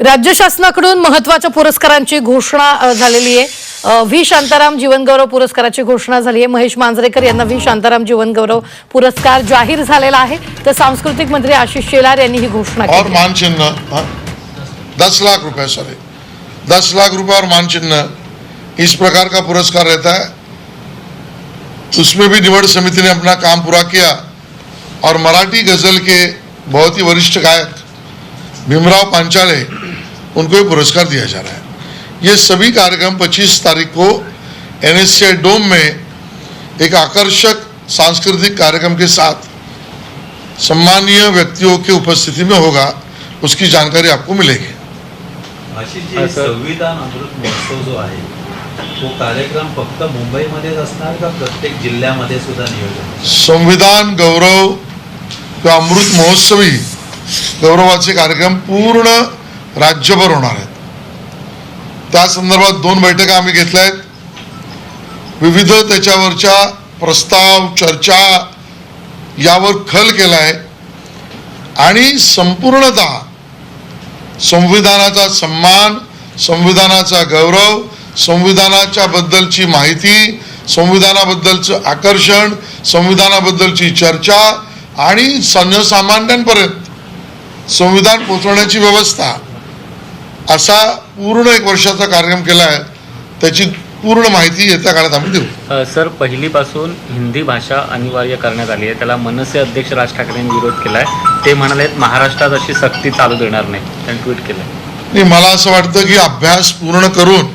राज्य शासनाकडून महत्त्वाच्या पुरस्कारांची घोषणा झालेली आहे. व्ही. शांताराम जीवनगौरव पुरस्काराची घोषणा झाली आहे. महेश मांजरेकर यांना व्ही. शांताराम जीवनगौरव पुरस्कार जाहीर झालेला आहे. तर सांस्कृतिक मंत्री आशिष शेलार यांनी ही घोषणा केली मान चिन्ह हाँ? दस लाख रुपए सॉरी दस लाख रुपए और मान चिन्ह इस प्रकार का पुरस्कार रहता है। उसमें भी निवड समिति ने अपना काम पूरा किया। और मराठी गजल के बहुत ही वरिष्ठ गायक भीमराव पांचाले उनको ये पुरस्कार दिया जा रहा है। ये सभी कार्यक्रम 25 तारीख को एनएससीआई डोम में एक आकर्षक सांस्कृतिक कार्यक्रम के साथ सम्मानीय व्यक्तियों की उपस्थिति में होगा उसकी जानकारी आपको मिलेगी। आशिष हा, संविधान अमृत महोत्सव जो आहे तो कार्यक्रम फक्त मुंबईमध्येच असणार का प्रत्येक जिल्ह्यामध्ये सुद्धा नियोजन? संविधान गौरव किंवा अमृत महोत्सवी गौरवाचे कार्यक्रम पूर्ण राज्यभर होणार आहेत. त्या संदर्भात दोन बैठका आम्ही घेतल्या आहेत. विविध त्याच्यावरच्या प्रस्ताव चर्चा यावर खल केला आहे आणि संपूर्णतः संविधानाचा सन्मान संविधानाचा गौरव संविधानाच्या बद्दलची माहिती संविधानाबद्दलचं आकर्षण संविधानाबद्दलची चर्चा आणि सर्वसामान्यांपर्यंत संविधान पोचवण्याची व्यवस्था असा पूर्ण एक वर्षाचा कार्यक्रम केला आहे त्याची पूर्ण माहिती येत्या काळात आम्ही देऊ. सर पहिलीपासून हिंदी भाषा अनिवार्य करण्यात आली आहे. त्याला मनसे अध्यक्ष राज ठाकरेंनी विरोध केलाय. ते म्हणाले महाराष्ट्रात अशी सक्ती चालू देणार नाही. त्यांनी ट्विट केलंय. नाही मला असं वाटतं की अभ्यास पूर्ण करून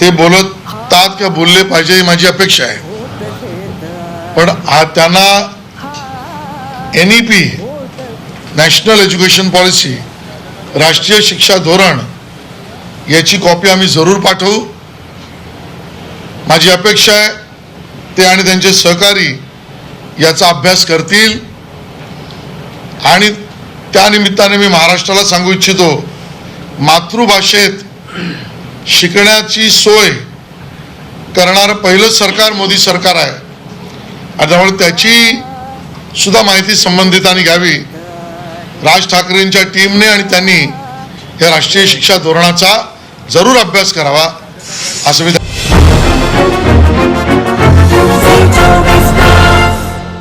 ते बोलतात किंवा बोलले पाहिजे ही माझी अपेक्षा आहे. पण त्यांना N E P national education policy राष्ट्रीय शिक्षा धोरण याची कॉपी आम्ही जरूर पाठवू. माझी अपेक्षा आहे ते आणि त्यांचे सहकारी याचा अभ्यास करतील. आणि त्यानिमित्ताने मी महाराष्ट्राला सांगू इच्छितो मातृभाषेत शिकण्याची सोय करणारं पहिलं सरकार मोदी सरकार आहे. आणि त्यामुळे त्याची सुद्धा माहिती संबंधितांनी घ्यावी. राज ठाकरेंच्या टीमने आणि त्यांनी या राष्ट्रीय शिक्षा धोरणाचा जरूर अभ्यास करावा असं मी